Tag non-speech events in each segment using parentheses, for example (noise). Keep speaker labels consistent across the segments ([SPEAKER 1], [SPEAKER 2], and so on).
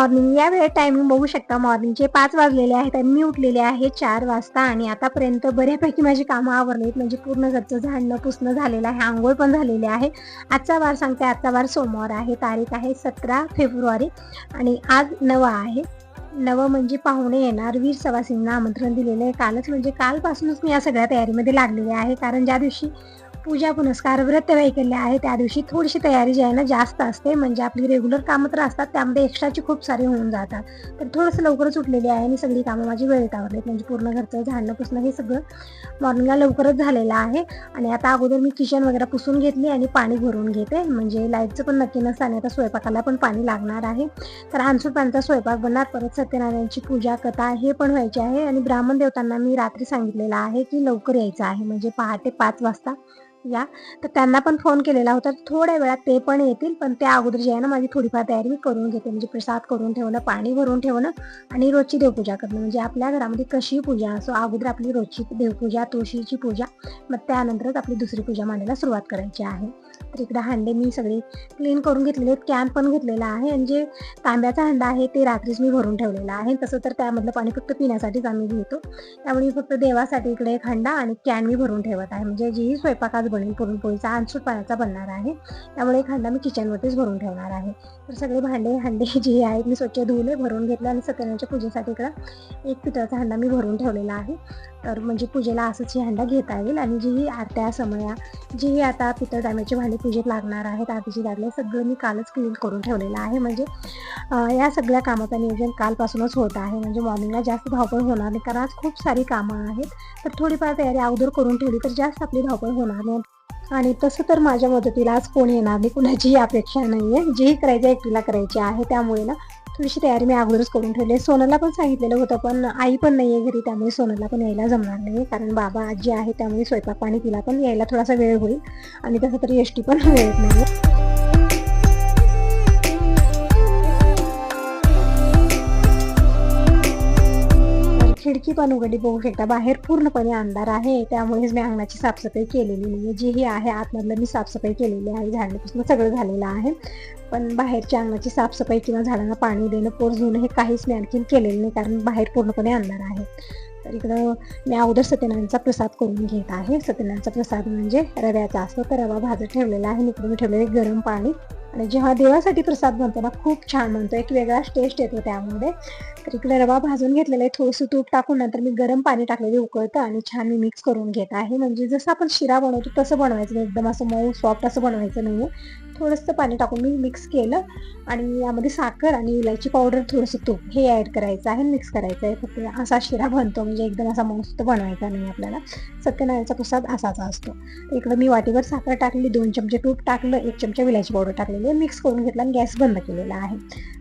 [SPEAKER 1] Morning या वेळेत timing बघू शकता मॉर्निंगचे पाच वाजलेले आहेत आणि मी उठलेले आहे चार वाजता आणि आतापर्यंत बऱ्यापैकी माझी कामं आवरलीत म्हणजे पूर्ण घरचं झाडणं पुसणं झालेलं आहे. आंघोळ पण झालेली आहे. आजचा वार सांगते आजचा वार सोमवार आहे. तारीख आहे सतरा फेब्रुवारी आणि आज नवा आहे. नवं म्हणजे पाहुणे येणार. वीर सवासींना आमंत्रण दिलेलं आहे. कालच म्हणजे कालपासूनच मी या सगळ्या तयारीमध्ये लागलेले आहे. कारण ज्या दिवशी पूजा पुनस्कार व्रत वैकल्य आहे. त्या दिवशी थोडीशी तयारी जी आहे ना जास्त असते. म्हणजे आपली रेग्युलर कामं तर असतात. त्यामध्ये एक्स्ट्राची खूप सारी होऊन जातात. तर थोडंसं लवकरच उठलेली आहे आणि सगळी कामं माझी वेळेत आवरलीत. म्हणजे पूर्ण घरचं झाडणं पुसणं हे सगळं मॉर्निंगला लवकरच झालेलं आहे. आणि आता अगोदर मी किचन वगैरे पुसून घेतली आणि पाणी भरून घेते. म्हणजे लाईटचं पण नक्की नसतं आणि आता स्वयंपाकाला पण पाणी लागणार आहे. तर अंसूर स्वयंपाक बनणार. परत सत्यनारायणची पूजा कथा हे पण व्हायची आहे. आणि ब्राह्मण देवतांना मी रात्री सांगितलेलं आहे की लवकर यायचं आहे. म्हणजे पहाटे पाच वाजता या. तर त्यांना पण फोन केलेला होता. थोड्या वेळात ते पण येतील पण त्या अगोदर जे आहे ना माझी थोडीफार तयारी मी करून घेते. म्हणजे प्रसाद करून ठेवणं पाणी भरून ठेवणं आणि रोजची देवपूजा करणं. म्हणजे आपल्या घरामध्ये कशी पूजा असो अगोदर आपली रोजची देवपूजा तुळशीची पूजा मग त्यानंतरच आपली दुसरी पूजा मांडायला सुरुवात करायची आहे. तर इकडे हांडे मी सगळे क्लीन करून घेतलेले आहेत. कॅन पण घेतलेला आहे आणि जे तांब्याचा हंडा आहे ते रात्रीच मी भरून ठेवलेला आहे. तसं तर त्यामधलं पाणी फक्त पिण्यासाठीच आम्ही घेतो. त्यामुळे मी फक्त देवासाठी इकडे एक हंडा आणि कॅन मी भरून ठेवत आहे. म्हणजे जीही स्वयंपाक आज बनेल पुरणपोळीचा आणसूट पाण्याचा बनणार आहे. त्यामुळे एक हंडा मी किचनवरतीच भरून ठेवणार आहे. तर सगळे भांडे हंडे (laughs) जे आहेत मी स्वच्छ धुवले भरून घेतले आणि सत्यनारायणच्या पूजेसाठी इकडं एक पिठाचा हंडा मी भरून ठेवलेला आहे. तर म्हणजे पूजेला असंच ही हंडा घेता येईल आणि जीही आरत्या समया जीही आता पितळ डाम्याची भांडी पूजेत लागणार आहेत आधीची दागले सगळं मी कालच क्लीन करून ठेवलेलं आहे. म्हणजे या सगळ्या कामाचं नियोजन कालपासूनच होत आहे. म्हणजे मॉर्निंगला जास्त धावपळ होणार नाही कारण आज खूप सारी कामं आहेत. तर थोडीफार तयारी अगोदर करून ठेवली तर जास्त आपली धावपळ होणार नाही. आणि तसं तर माझ्या मदतीला आज कोण येणार नाही कुणाचीही अपेक्षा नाही आहे जेही करायचं एकटीला करायची आहे. त्यामुळे ना थोडीशी तयारी मी अगोदरच करून ठेवली सोनाला पण सांगितलेलं होतं पण आई पण नाही आहे घरी त्यामुळे सोनाला पण यायला जमणार नाही. कारण बाबा आजी आहे त्यामुळे स्वयंपाक पाणी तिला पण यायला थोडासा वेळ होईल. आणि तसं तरी एस टी पण वेळ नाही. खिडकी पण उघडी बघू शकता. बाहेर पूर्णपणे अंधार आहे. त्यामुळेच मी अंगणाची साफसफाई केलेली नाही जीही आहे आतमधलं मी साफसफाई केलेली आहे. झाडांपासून सगळं झालेलं आहे. पण बाहेरच्या अंगणाची साफसफाई किंवा झाडांना पाणी देणं पोर धुणं हे काहीच मी आणखीन केलेलं नाही. कारण बाहेर पूर्णपणे अंधार आहे. तर इकडं मी अगोदर सत्यनारायणचा प्रसाद करून घेत आहे. सत्यनारायणचा प्रसाद म्हणजे रव्याचा. असतो तर रवा भाजत ठेवलेला आहे. आणि इकडे मी ठेवलेले गरम पाणी. आणि जेव्हा देवासाठी प्रसाद बनतो ना खूप छान बनतो. एक वेगळाच टेस्ट येतो त्यामध्ये. तर इकडे रवा भाजून घेतलेला आहे. थोडंसं तूप टाकून नंतर मी गरम पाणी टाकलेले उकळतं आणि छान मी मिक्स करून घेत आहे. म्हणजे जसं आपण शिरा बनवतो तसं बनवायचं एकदम असं मऊ सॉफ्ट असं बनवायचं नाही थोडंसं पाणी टाकून मी मिक्स केलं आणि यामध्ये साखर आणि इलायची पावडर थोडंसं तूप हे ॲड करायचं आहे मिक्स करायचं आहे. फक्त असा शिरा बनतो म्हणजे एकदम असा मस्त बनवायचा नाही आपल्याला. सत्यनारायणचा प्रसाद असाचा असतो. इकडं मी वाटीवर साखर टाकली दोन चमचे तूप टाकलं एक चमचा विलायची पावडर टाकलेली मिक्स करून घेतला आणि गॅस बंद केलेला आहे.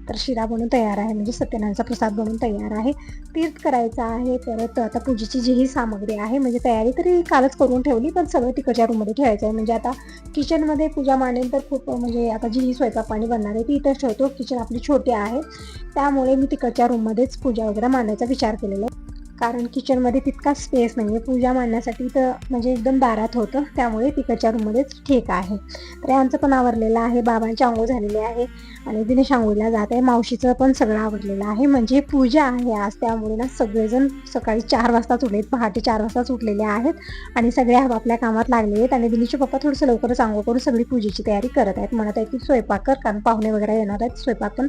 [SPEAKER 1] तर शिरा बनून तयार आहे म्हणजे सत्यनारायणचा प्रसाद बनवून तयार आहे. तीर्थ करायचा आहे परत आता पूजेची जी ही सामग्री आहे म्हणजे तयारी तरी कालच करून ठेवली पण सगळं तिकडच्या रूममध्ये ठेवायचं आहे. म्हणजे आता किचनमध्ये पूजा मांडेल तर खूप म्हणजे आता जी ही स्वयंपाक पाणी बनणार आहे ती इथंच ठेवतो. किचन आपली छोटी आहे. त्यामुळे मी तिकडच्या रूममध्येच पूजा वगैरे मांडायचा विचार केलेला आहे. कारण किचनमध्ये तितका स्पेस नाही आहे पूजा मांडण्यासाठी तर म्हणजे एकदम दारात होतं. त्यामुळे तिकडच्या रूममध्येच ठीक आहे. तर यांचं पण आवरलेलं आहे. बाबांची आंघोळ झालेली आहे आणि दिनेश आंघोळीला जात आहे. मावशीचं पण सगळं आवरलेलं आहे. म्हणजे पूजा आहे आज. त्यामुळे ना सगळेजण सकाळी चार वाजताच उठलेत. पहाटे चार वाजताच उठलेले आहेत आणि सगळे आपापल्या कामात लागले आहेत आणि दिनेशचे पप्पा थोडंसं लवकरच आंघोळ करून सगळी पूजेची तयारी करत आहेत. म्हणत आहेत की स्वयंपाक कर. कारण पाहुणे वगैरे येणार आहेत. स्वयंपाक पण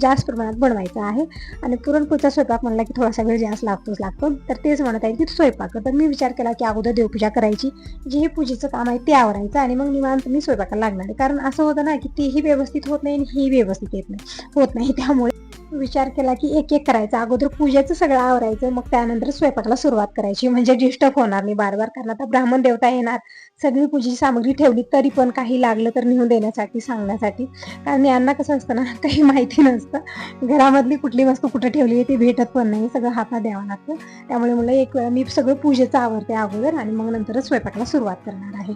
[SPEAKER 1] जास्त प्रमाणात बनवायचा आहे. आणि पुरणपोळीचा स्वयंपाक म्हणला की थोडासा वेळ जास्त लागतोच लागतं. तर तेच म्हणत आहे की स्वयंपाक. तर मी विचार केला की अगोदर देवपूजा करायची. जे हे पूजेचं काम आहे ते आवरायचं आणि मग निवांत मी स्वयंपाकाला लागणार आहे. कारण असं होतं ना की तेही व्यवस्थित होत नाही आणि ही व्यवस्थित येत नाही. होत नाही. त्यामुळे विचार केला की एक एक करायचं. अगोदर पूजेचं सगळं आवरायचं. मग त्यानंतर स्वयंपाकाला सुरुवात करायची. म्हणजे डिस्टर्ब होणार नाही. बार बार कारण आता ब्राह्मण देवता येणार. सगळी पूजेची सामग्री ठेवली तरी पण काही लागलं तर नेऊन देण्यासाठी सांगण्यासाठी. कारण यांना कसं असतं ना (laughs) काही माहिती नसतं. घरामधली कुठली वस्तू कुठं ठेवली आहे ती भेटत पण नाही. सगळं हातात द्यावं लागतं. त्यामुळे मला एक वेळा मी सगळं पूजेचं आवडते अगोदर आणि मग नंतरच स्वयंपाकाला सुरुवात करणार आहे.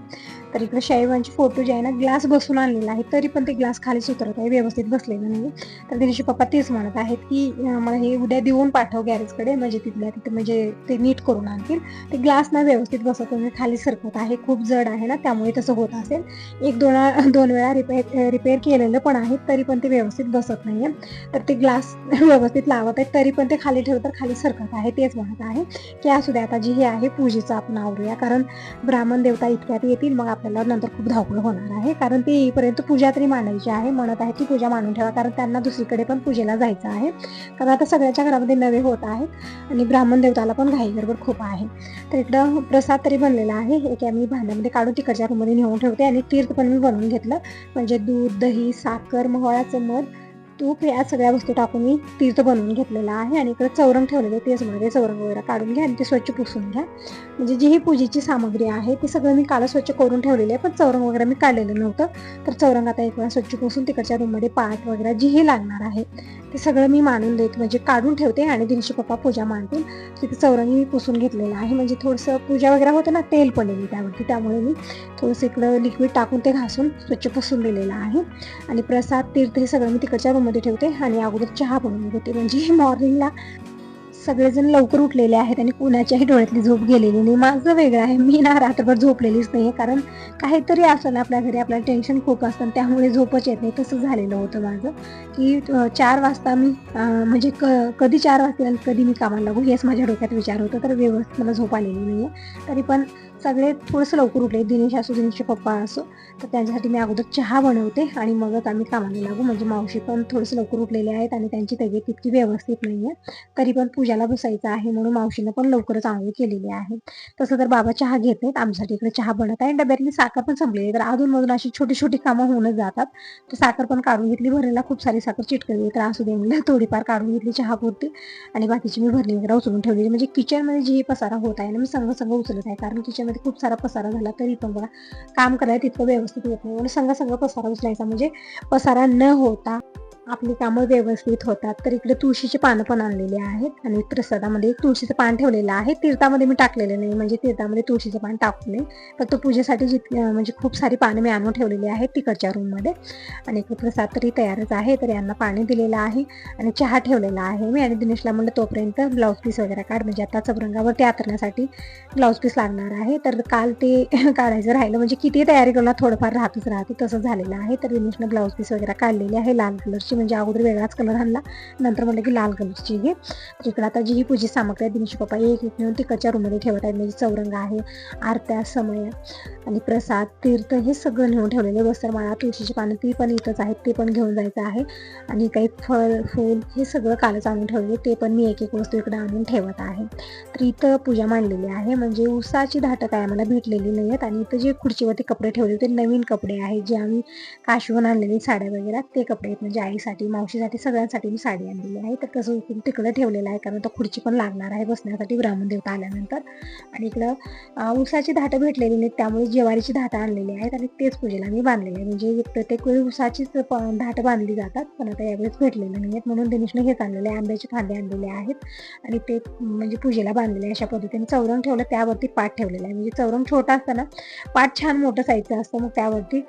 [SPEAKER 1] तर इकडे शाईबांची फोटो जे आहे ना ग्लास बसून आणलेला आहे. तरी पण ते ग्लास खालीच उतरत आहे व्यवस्थित बसलेलं नाही तर दिवशी पप्पा तेच म्हणत आहेत की मला हे उद्या देऊन पाठव गॅरेजकडे म्हणजे तिथल्या तिथे म्हणजे ते नीट करून आणतील. ते ग्लास ना व्यवस्थित बसत म्हणजे खाली सरकत आहे. खूप जड आहे ना त्यामुळे तसं होत असेल. एक दोन दोन वेळा रिपेअर रिपेअर केलेलं पण आहे तरी पण ते व्यवस्थित बसत नाही आहे तर ते ग्लास (laughs) व्यवस्थित लावत आहेत तरी पण ते खाली ठेवत तर खाली सरकत आहे तेच म्हणत आहे. की असू द्या आता जी हे आहे पूजेचं आपण आवरूया. कारण ब्राह्मण देवता इतक्यात येतील मग आपल्याला नंतर खूप धावपळ होणार आहे. कारण ते येईपर्यंत पूजा तरी मांडायची आहे म्हणत आहे की पूजा मांडून ठेवा कारण त्यांना दुसरीकडे पण पूजेला जायचं आहे. कारण आता सगळ्याच्या घरामध्ये नवे होत आहेत आणि ब्राह्मण देवताला पण घाई खूप आहे. तर इकडं प्रसाद तरी बनलेला आहे एक आम्ही भांड्यामध्ये काढून तिकडच्या रूममध्ये नेऊन ठेवते आणि तीर्थ पण मी बनवून घेतलं. म्हणजे दूध दही साखर मोहळाचं मध तूप या सगळ्या वस्तू टाकून मी तीर्थ बनवून घेतलेलं आहे. आणि इकडे चौरंग ठेवलेलं आहे. तेच म्हणजे चौरंग वगैरे काढून घ्या आणि ते स्वच्छ पुसून घ्या. म्हणजे जी ही पूजेची सामग्री आहे ते सगळं मी काल स्वच्छ करून ठेवलेली आहे. पण चौरंग वगैरे मी काढलेलं नव्हतं. तर चौरंग आता एक वेळा स्वच्छ पुसून तिकडच्या रूममध्ये पाट वगैरे जीही लागणार आहे ते सगळं मी मांडून देते म्हणजे काढून ठेवते आणि दिनशी पप्पा पूजा मांडतील. तिथे चौरंगी मी पुसून घेतलेलं आहे. म्हणजे थोडंसं पूजा वगैरे होतं ना तेल पडलेली त्यावरती. त्यामुळे मी थोडंसं इकडं लिक्विड टाकून ते घासून स्वच्छ पुसून दिलेलं आहे. आणि प्रसाद तीर्थ हे सगळं मी तिकडच्या रूममध्ये ठेवते आणि अगोदर चहा बनवून घेते. म्हणजे मॉर्निंगला सगळेजण लवकर उठलेले आहेत आणि कुणाच्याही डोळ्यातली झोप गेलेली नाही. माझं वेगळं आहे. मी ना रात्रभर झोपलेलीच नाही आहे कारण काहीतरी असं ना आपल्या घरी आपल्याला टेन्शन खूप असतं त्यामुळे झोपच येत नाही. तसं झालेलं होतं माझं. की चार वाजता मी म्हणजे क कधी चार वाजतील आणि कधी मी कामाला लागू हेच माझ्या डोक्यात विचार होता. तर व्यवस्थित मला झोप आलेली नाही आहे तरी पण सगळे थोडंसं लवकर उठले. दिनेश असो दिनेशचे पप्पा असो. तर त्यांच्यासाठी मी अगोदर चहा बनवते आणि मगच आम्ही कामाला लागू. म्हणजे मावशी पण थोडंसं लवकर उठलेले आहेत आणि त्यांची तब्येत तितकी व्यवस्थित नाही आहे. तरी पण पूजाला बसायचं आहे म्हणून मावशीनं पण लवकरच आंघोळ केलेली आहे. तसं तर बाबा चहा घेत नाहीत आमच्यासाठी इकडे चहा बनत आहे. डब्यातली साखर पण संपलेली तर तर अधूनमधून अशी छोटी छोटी कामं होऊनच जातात. तर साखर पण काढून घेतली. भरायला खूप सारी साखर चिटकली. तर असू दे म्हणलं. (laughs) थोडीफार काढून घेतली चहा पुरती आणि बाकीची मी भरली वगैरे उचलून ठेवलेली. म्हणजे किचनमध्ये जी पसारा होत आहे ना मी संघ संघ उचलत आहे. कारण किचन किचनमध्ये खूप सारा पसारा झाला तरी पण बघा काम करायला तितकं व्यवस्थित होत नाही. म्हणून संघ संघ पसारा उचलायचा म्हणजे पसारा न होता. आपली कामं व्यवस्थित होतात. तर इकडे तुळशीचे पानं पण आणलेली आहेत आणि प्रसादामध्ये तुळशीचं पान ठेवलेलं आहे. तीर्थामध्ये मी टाकलेलं नाही म्हणजे तीर्थामध्ये तुळशीचं पान टाकू नये. फक्त पूजेसाठी जित म्हणजे खूप सारी पानं मी आणून ठेवलेली आहेत तिकडच्या रूममध्ये. आणि इकडे प्रसाद तरी तयारच आहे तर यांना पाणी दिलेलं आहे आणि चहा ठेवलेला आहे मी. आणि दिनेशला म्हणलं तोपर्यंत ब्लाऊज पीस वगैरे काढ म्हणजे आता चबरंगावरती आतरण्यासाठी ब्लाऊज पीस लागणार आहे. तर काल ते (laughs) काढायचं राहिलं म्हणजे किती तयारी करून थोडंफार राहतच राहते तसं झालेलं आहे. तर दिनेशनं ब्लाऊज पीस वगैरे काढलेले आहे लाल कलरची म्हणजे अगोदर वेगळाच कलर आणला. नंतर म्हटलं की लाल कलरची घे. इकडं आता जी ही पूजी सामग्री आहे दिनेश पप्पा एक एक नेऊन तिकडच्या रूममध्ये ठेवत आहेत. म्हणजे चौरंग आहे आरत्या समय आणि प्रसाद तीर्थ हे सगळं नेऊन ठेवलेले वस्त्रमाळा तुळशीची पानं ती पण इथंच आहेत. ते पण घेऊन जायचं आहे. आणि काही फळ फूल हे सगळं कालच आणून ठेवले ते पण मी एक एक वस्तू इकडे आणून ठेवत आहे. तर इथं पूजा मांडलेली आहे. म्हणजे उसाची धाटं काय आम्हाला भेटलेली नाही आहेत. आणि इथं जे खुर्चीवरती कपडे ठेवले ते नवीन कपडे आहेत. जे आम्ही काशवून आणलेले साड्या वगैरे ते कपडे आहेत. म्हणजे आईसाठी मावशीसाठी सगळ्यांसाठी मी साडी आणलेली आहे. तर तसं तिकडं ठेवलेलं आहे कारण तो खुर्ची पण लागणार आहे बसण्यासाठी ब्राह्मण देवता आल्यानंतर. आणि इकडं उसाची धाटं भेटलेली नाहीत त्यामुळे ज्वारीची धाटं आणलेली आहेत आणि तेच पूजेला मी बांधलेली आहे. म्हणजे प्रत्येक वेळी उसाचीच प- धाटं बांधली जातात पण आता यावेळेस भेटलेलं नाही आहेत म्हणून दिनेशने हेच आणलेले आहे आंब्याचे फांदे आणलेले आहेत. आणि ते म्हणजे पूजेला बांधलेले अशा पद्धतीने. चौरंग ठेवलं त्यावरती पाठ ठेवलेला आहे. म्हणजे चौरंग छोटा असताना पाठ छान मोठं साईजचं असतं मग त्यावरती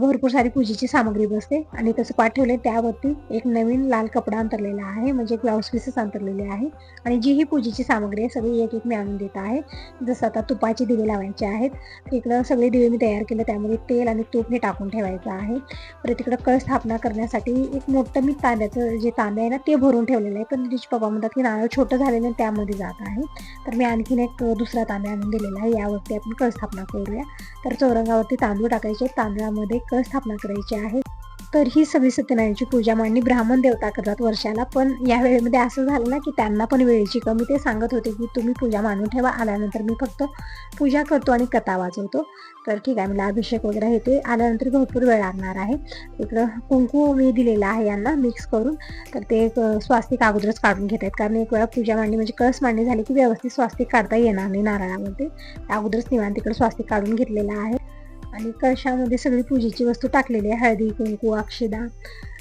[SPEAKER 1] भरपूर सारी पूजेची सामग्री बसते. आणि तसं पाठ ठेवले त्या त्यावरती एक नवीन लाल कपडा अंतरलेला आहे म्हणजे ब्लाऊज पीसेस अंतरलेले आहे आणि जी ही पूजेची सामग्री आहे सगळी एक एक मी आणून देत आहे. जसं आता तुपाचे दिवे लावायचे आहेत इकडं सगळे दिवे मी तयार केले त्यामध्ये तेल आणि तूप हे टाकून ठेवायचं आहे. परत इकडं कळ स्थापना करण्यासाठी एक मोठं मी तांद्याचं जे तांबे आहे ना ते भरून ठेवलेलं आहे पण तिचे पप्पा म्हणतात की नारळ छोटं झालेलं आहे, त्यामध्ये जात आहे. तर मी आणखीन एक दुसरा तांबे आणून दिलेला आहे यावरती आपण कळ स्थापना करूया. तर चौरंगावरती तांदूळ टाकायचे तांदळामध्ये कळ स्थापना करायची आहे. तर ही सगळी सत्यनारायणची पूजा मांडणी ब्राह्मण देवता करतात वर्षाला. पण या वेळेमध्ये असं झालं ना की त्यांना पण वेळेची कमी. ते सांगत होते की तुम्ही पूजा मांडून ठेवा. आल्यानंतर मी फक्त पूजा करतो आणि कथा वाचवतो. तर ठीक आहे मला अभिषेक वगैरे हे ते आल्यानंतर भरपूर वेळ लागणार आहे. इकडं कुंकू मी दिलेला आहे यांना मिक्स करून. तर ते एक स्वास्तिक अगोदरच काढून घेत आहेत. कारण एक वेळा पूजा मांडणी म्हणजे कळस मांडणी झाली की व्यवस्थित स्वास्तिक काढता येणार नाही नारळामध्ये. अगोदरच निवांत तिकडे स्वास्तिक काढून घेतलेलं आहे. आणि कळशामध्ये सगळी पूजेची वस्तू टाकलेली आहे. हळदी कुंकू अक्षदा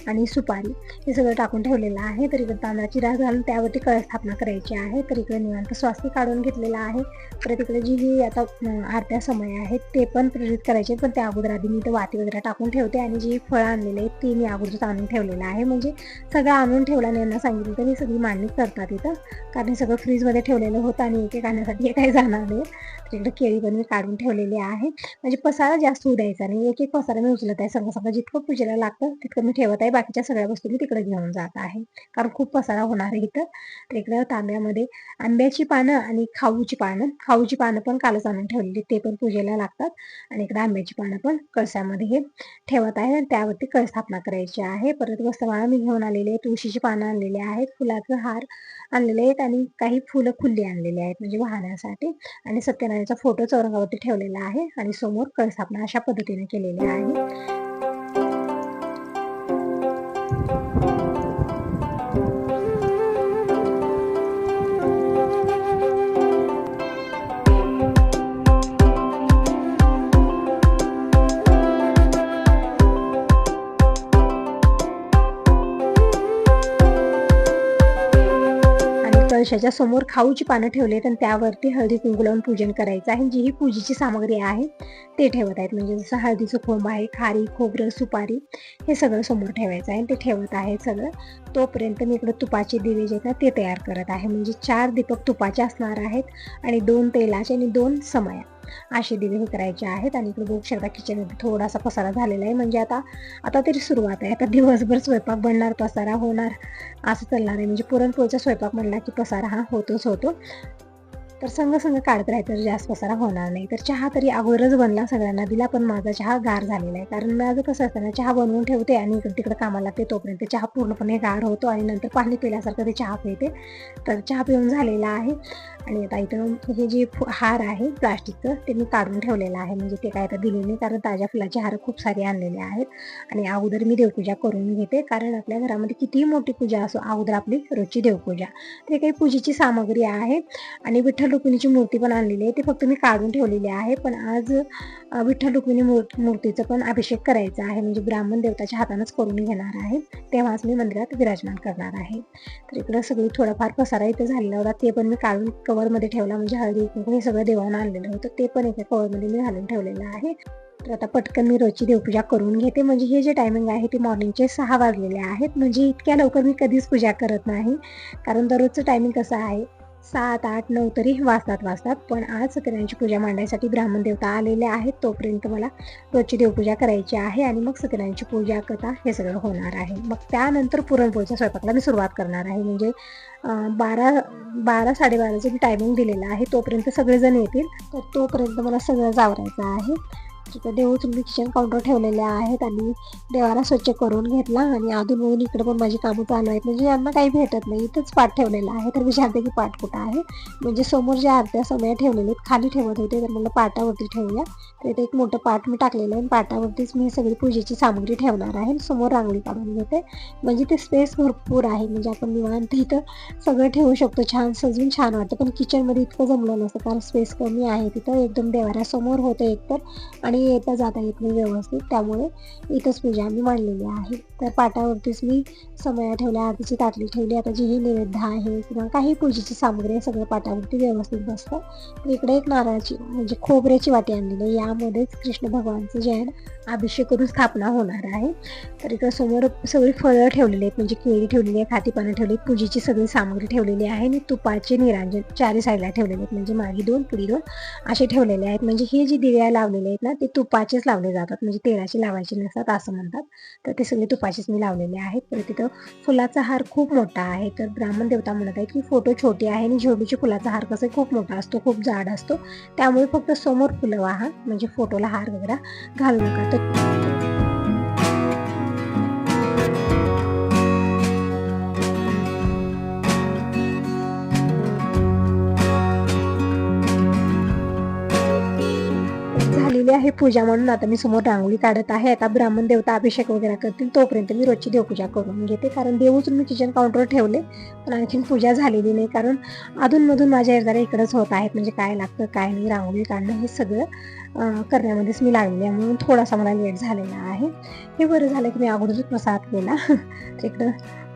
[SPEAKER 1] आणि सुपारी हे सगळं टाकून ठेवलेलं आहे. तर इकडे तांदळाची रास घालून त्यावरती कळस्थापना करायची आहे. तर इकडे निवांत स्वास्थ्य काढून घेतलेला आहे. तर तिकडे जी जी आता आरत्या समय आहेत ते पण प्रेरित करायचे. पण त्या अगोदर आधी मी इथं वाती वगैरे टाकून ठेवते आणि जी फळं आणलेली आहेत ती मी अगोदरच आणून ठेवलेलं आहे. म्हणजे सगळं आणून ठेवल्याने यांना सांगितलं तर ही सगळी मांडणी करतात इथं. कारण सगळं फ्रीजमध्ये ठेवलेलं होतं आणि एक एक आणण्यासाठी हे काही जाणार नाही. तिकडे केळी पण मी काढून ठेवलेली आहे. म्हणजे पसारा जास्त होऊ द्यायचा नाही. एक एक पसारा मी उचलत आहे. संग संग जितकं पूजेला लागतं तितकं मी ठेवत आहे. बाकीच्या सगळ्या वस्तू मी तिकडे घेऊन जात आहे. कारण खूप पसारा होणार आहे इथं. तर इकडं तांब्यामध्ये आंब्याची पानं आणि खाऊची पानं. खाऊची पानं पण कालच आणून ठेवलेली ते पण पूजेला लागतात. आणि इकडे आंब्याची पानं पण कळसामध्ये हे ठेवत आहे. आणि त्यावरती कळस्थापना करायची आहे. परत वस्तमाळा मी घेऊन आलेली आहे तुळशीची पानं आणलेली आहेत. फुलाचं हार आणलेले आहेत. आणि काही फुलं खुल्ली आणलेली आहेत. म्हणजे वाहण्यासाठी आणि सत्यनारायण सत्यनारायणचा फोटो चौरंगावरती ठेवलेला आहे आणि समोर कळस्थापना अशा पद्धतीने केलेली आहे. कळशाच्या समोर खाऊची पानं ठेवली आहेत आणि त्यावरती हळदी कुंकू लावून पूजन करायचं आहे. जी ही पूजेची सामग्री आहे ते ठेवत आहेत. म्हणजे जसं हळदीचं खोंब आहे खारी खोबरं सुपारी हे सगळं समोर ठेवायचं आहे. ते ठेवत आहे सगळं. तोपर्यंत मी इकडे तुपाचे दिवे जे आहेत ते तयार करत आहे. म्हणजे चार दीपक तुपाचे असणार आहेत आणि दोन तेलाचे आणि दोन समया. असे दिवे हे करायचे आहेत आणि इकडे बघू शकता थोडासा पसारा झालेला आहे. म्हणजे आता आता तरी सुरुवात आहे. आता दिवसभर स्वयंपाक बनणार पसारा होणार असं चालणार आहे. म्हणजे पुरणपोळीचा स्वयंपाक म्हणला की पसारा हा होतोच होतो. तर संघ संघ काढत राहायचं म्हणजे जास्त पसारा होणार नाही. तर चहा तरी अगोदरच बनला सगळ्यांना दिला पण माझा चहा गार झालेला आहे. कारण माझं कसं असतं ना चहा बनवून ठेवते आणि इकडे तिकडे कामाला लागते तोपर्यंत चहा पूर्णपणे गार होतो आणि नंतर पाणी पिल्यासारखं ते चहा पिते. तर चहा पिऊन झालेला आहे. आणि आता इथं हे जे हार आहे प्लास्टिकचं ते मी काढून ठेवलेलं आहे. म्हणजे ते काय तर दिले नाही कारण ताज्या फुलाचे हार खूप सारे आणलेले आहेत. आणि अगोदर मी देवपूजा करून घेते कारण आपल्या घरामध्ये कितीही मोठी पूजा असो अगोदर आपली रोजची देवपूजा. ते काही पूजेची सामग्री आहे. आणि विठ्ठल रुक्मिणीची मूर्ती पण आणलेली आहे. ते फक्त मी काढून ठेवलेली आहे. पण आज विठ्ठल रुक्मिणी मूर्तीचं पण अभिषेक करायचा आहे. म्हणजे ब्राह्मण देवताच्या हातानंच करून घेणार आहे. तेव्हाच मी मंदिरात विराजमान करणार आहे. तर इकडं सगळी थोडाफार पसारा इथं झालेला होता. ते पण मी काढून कवरमध्ये ठेवला. म्हणजे हळदी हे सगळं देवानं आणलेलं होतं. ते पण एका कवरमध्ये मी घालून ठेवलेलं आहे. तर आता पटकन मी रोजची देवपूजा करून घेते. म्हणजे हे जे टायमिंग आहे ते मॉर्निंगचे सहा वाजलेले आहेत. म्हणजे इतक्या लवकर मी कधीच पूजा करत नाही. कारण दररोजचं टायमिंग कसं आहे? सात आठ नऊ तरी वाजतात वाजतात. पण आज सत्यनारायणची पूजा मांडण्यासाठी ब्राह्मण देवता आलेले आहेत. तोपर्यंत मला रोजची देवपूजा करायची आहे आणि मग सत्यनारायणची पूजा कथा हे सगळं होणार आहे. मग त्यानंतर पुरणपोळीच्या स्वयंपाकाला मी सुरुवात करणार आहे. म्हणजे बारा बारा साडेबाराचं टायमिंग दिलेलं आहे तोपर्यंत सगळेजण येतील. तर तोपर्यंत मला सगळं जावरायचं आहे. तिथं तुम्ही किचन काउंटर ठेवलेले आहेत आणि देवाला स्वच्छ करून घेतला आणि अधूनमधून इकडे पण माझी कामं चालू आहेत. म्हणजे यांना काही भेटत नाही. इथंच पाठ ठेवलेला आहे. तर विचारते की पाठ कुठं आहे. म्हणजे समोर जे आरत्या समय ठेवलेले खाली ठेवत होते. तर मला पाटावरती ठेवूया. तर इथे एक मोठं पाठ मी टाकलेलं आहे पाटावरतीच मी सगळी पूजेची सामग्री ठेवणार आहे समोर रांगोळी काढून घेते. म्हणजे ते स्पेस भरपूर आहे. म्हणजे आपण निवांत इथं सगळं ठेवू शकतो. छान सजून छान वाटतं. पण किचनमध्ये इतकं जमलं नसतं. कारण स्पेस कमी आहे. तिथं एकदम देवाऱ्यासमोर होतं एकतर. आणि येता जाता येत नाही व्यवस्थित त्यामुळे इथंच पूजा आम्ही मांडलेली आहे. तर पाटावरतीच मी समया ठेवल्या आरतीची ताटली ठेवली आता जी ही नैवेद्य आहे किंवा काही पूजेची सामग्री सगळं पाटावरती व्यवस्थित बसतं. इकडे एक नारळाची म्हणजे खोबऱ्याची वाटी आणलेली आहे. यामध्येच कृष्ण भगवानचं जे आहे अभिषेक करून स्थापना होणार आहे. तर इकडं समोर सगळी फळं ठेवलेली आहेत म्हणजे केळी ठेवलेली आहे खातीपानं ठेवली पूजेची सगळी सामग्री ठेवलेली आहे आणि तुपाचे निरांजन चारी साईडला ठेवलेले आहेत म्हणजे मागे दोन पुढी दोन असे ठेवलेले आहेत. म्हणजे हे जे दिव्या लावलेले आहेत ना ते तुपाचेच लावले जातात. म्हणजे तेलाचे लावायचे नसतात असं म्हणतात. तर ते सगळे तुपाचेच मी लावलेले आहेत. तर तिथं फुलाचा हार खूप मोठा आहे. तर ब्राह्मण देवता म्हणत आहे की फोटो छोटे आहे आणि झेंडूचे फुलाचा हार कसं खूप मोठा असतो खूप जाड असतो. त्यामुळे फक्त समोर फुलं वाहा. म्हणजे फोटोला हार वगैरे घालू नका. तर ठेवली आहे पूजा म्हणून. आता मी समोर रांगोळी काढत आहे. आता ब्राह्मण देवता अभिषेक वगैरे करतील तोपर्यंत मी रोजची देवपूजा करून घेते. कारण देऊच मी किचन काउंटर ठेवले पण आणखीन पूजा झालेली नाही. कारण अधूनमधून माझ्या जरा इकडंच होत आहेत. म्हणजे काय लागतं काय नाही रांगोळी काढणं हे सगळं करण्यामध्येच मी लागले म्हणून थोडासा मला लेट झालेला आहे. हे बरं झालं की मी अगोदरच प्रसाद केला. (laughs) इकडं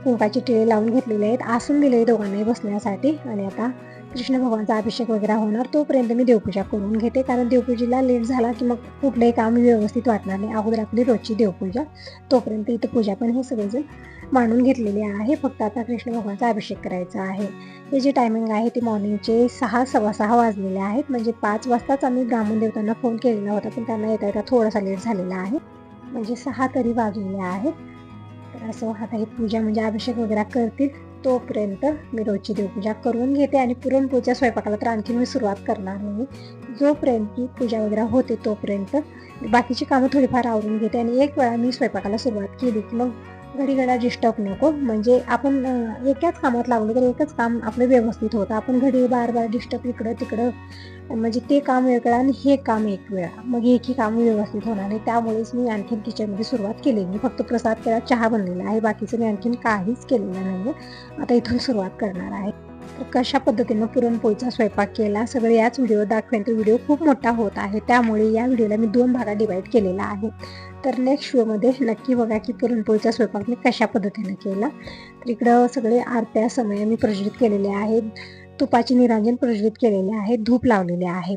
[SPEAKER 1] कुंकाची टिळे लावून घेतलेले आहेत. आसून दिले दोघांनाही बसण्यासाठी. आणि आता कृष्ण भगवानचा अभिषेक वगैरे होणार तोपर्यंत मी देवपूजा करून घेते. कारण देवपूजेला लेट झाला की मग कुठलंही काम व्यवस्थित वाटणार नाही. अगोदर आपली रोजची देवपूजा. तोपर्यंत इथं पूजा पण हे सगळेजण मांडून घेतलेली आहे. फक्त आता कृष्ण भगवानचा अभिषेक करायचा आहे. हे जे टायमिंग आहे ते मॉर्निंगचे सहा सव्वा सहा वाजलेले आहेत. म्हणजे पाच वाजताच आम्ही ब्राह्मण देवतांना फोन केलेला होता पण त्यांना येता येता थोडासा लेट झालेला आहे. म्हणजे सहा तरी वाजलेले आहेत. तर असं आता ही पूजा म्हणजे अभिषेक वगैरे करतील. तोपर्यंत मी रोजची देवपूजा करून घेते आणि पुरणपोळीच्या स्वयंपाकाला तर आणखी मी सुरुवात करणार नाही. जोपर्यंत की पूजा वगैरे होते तोपर्यंत बाकीची कामं थोडीफार आवरून घेते आणि एक वेळा मी स्वयंपाकाला सुरुवात केली की मग घडी घडा डिस्टर्ब नको. म्हणजे आपण एकाच कामात लागलो तर एकच काम आपलं व्यवस्थित होतं. आपण घडी बार बार डिस्टर्ब इकडं तिकडं म्हणजे ते काम वेगळं आणि हे काम एक वेळा. मग एकही काम व्यवस्थित होणार नाही. त्यामुळेच मी आणखीन किचनमध्ये सुरुवात केली. मी फक्त प्रसाद केला चहा बनलेला आहे. बाकीचं मी आणखीन काहीच केलेलं नाही आता इथून सुरुवात करणार आहे. तर कशा पद्धतीनं पुरणपोळीचा स्वयंपाक केला सगळे याच व्हिडिओ दाखवेन. तर व्हिडिओ खूप मोठा होत आहे. त्यामुळे या व्हिडिओला मी दोन भागात डिवाईड केलेला आहे. तर नेक्स्ट शोमध्ये नक्की बघा की पुरणपोळीचा स्वयंपाक मी कशा पद्धतीने केला. तर इकडं सगळे आरत्या समय मी प्रज्वलित केलेले आहेत. तुपाचे निरांजन प्रज्वलित केलेले आहे. धूप लावलेले आहे.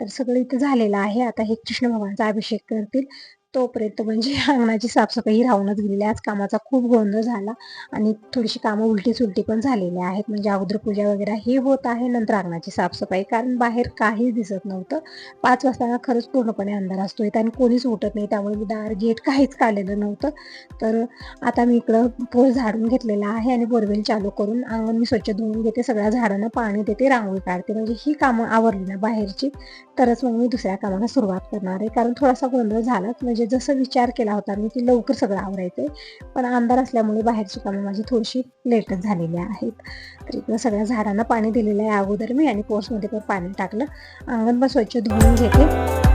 [SPEAKER 1] तर सगळं इथं झालेलं आहे. आता हे कृष्ण भगवानचा अभिषेक करतील. तोपर्यंत म्हणजे (laughs) अंगणाची साफसफाई राहूनच गेलेली आज कामाचा खूप गोंधळ झाला आणि थोडीशी कामं उलटी सुलटी पण झालेली आहेत. म्हणजे अगोदर पूजा वगैरे हे होत आहे नंतर अंगणाची साफसफाई. कारण बाहेर काहीच दिसत नव्हतं. पाच वाजता खरंच पूर्णपणे अंधार असतो इथं आणि कोणीच उठत नाही. त्यामुळे मी दार गेट काहीच काढलेलं नव्हतं. तर आता मी इकडं पोल झाडून घेतलेला आहे आणि बोरवेल चालू करून अंगण मी स्वच्छ धुवून घेते. सगळ्या झाडांना पाणी देते रांगोळी काढते. म्हणजे ही कामं आवरली ना बाहेरची. तरच मग मी दुसऱ्या कामाला सुरुवात करणार आहे. कारण थोडासा गोंधळ झालाच. म्हणजे म्हणजे जसं विचार केला होता मी की लवकर सगळं आवरायचंय पण अंधार असल्यामुळे बाहेरची कामं माझी थोडीशी लेटच झालेली आहेत. तर इकडं सगळ्या झाडांना पाणी दिलेलं आहे अगोदर मी आणि पोर्समध्ये पण पाणी टाकलं. अंगण पण स्वच्छ धुवून घेते.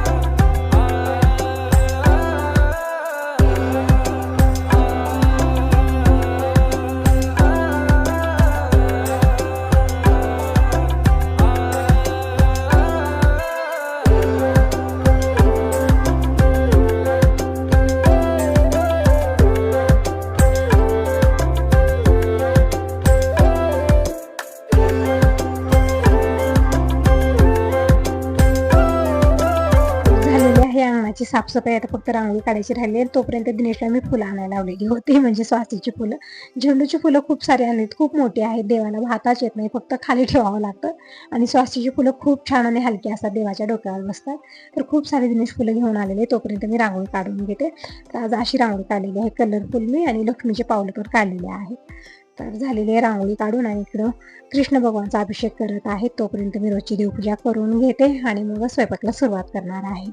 [SPEAKER 1] आहे साफसफाई आता फक्त रांगोळी काढायची राहिली आणि तोपर्यंत दिनेशला मी फुलं आणायला लावलेली होती म्हणजे स्वासीची फुलं. झेंडूची फुलं खूप सारे आणलीत खूप मोठी आहेत देवाला वाहताच येत नाही फक्त खाली ठेवावं लागतं. आणि स्वासीची फुलं खूप छान आणि हलकी असतात देवाच्या डोक्यावर बसतात. तर खूप सारे दिनेश फुलं घेऊन आलेले तोपर्यंत मी रांगोळी काढून घेते. तर आज अशी रांगोळी काढलेली आहे कलरफुल मी आणि लक्ष्मीचे पावलं पण काढलेले आहेत तर झालेली आहे रांगोळी काढून आणि इकडं कृष्ण भगवानचा अभिषेक करत आहे. तोपर्यंत मी रोजची देवपूजा करून घेते आणि मग स्वयंपाकला सुरुवात करणार आहे.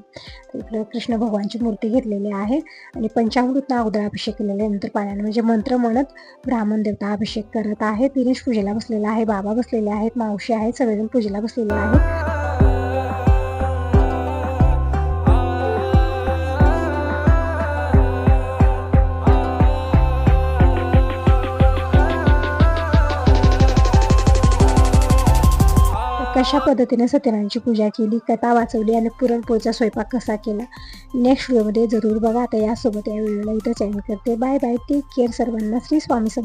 [SPEAKER 1] तर इकडं कृष्ण भगवानची मूर्ती घेतलेली आहे आणि पंचामृतनं अगोदर अभिषेक केलेले नंतर पाण्याने म्हणजे मंत्र म्हणत ब्राह्मण देवता अभिषेक करत आहे. दिनेश पूजेला बसलेला आहे बाबा बसलेले आहेत मावशी आहेत सगळेजण पूजेला बसलेले आहेत. अशा पद्धतीने सत्यनारायणची पूजा केली कथा वाचवली आणि पुरणपोळीचा स्वयंपाक कसा केला? नेक्स्ट व्हिडिओमध्ये जरूर बघा. आता यासोबत या व्हिडिओला इथं चॅनल करते. बाय बाय टेक केअर सर्वांना श्री स्वामी समर्थ.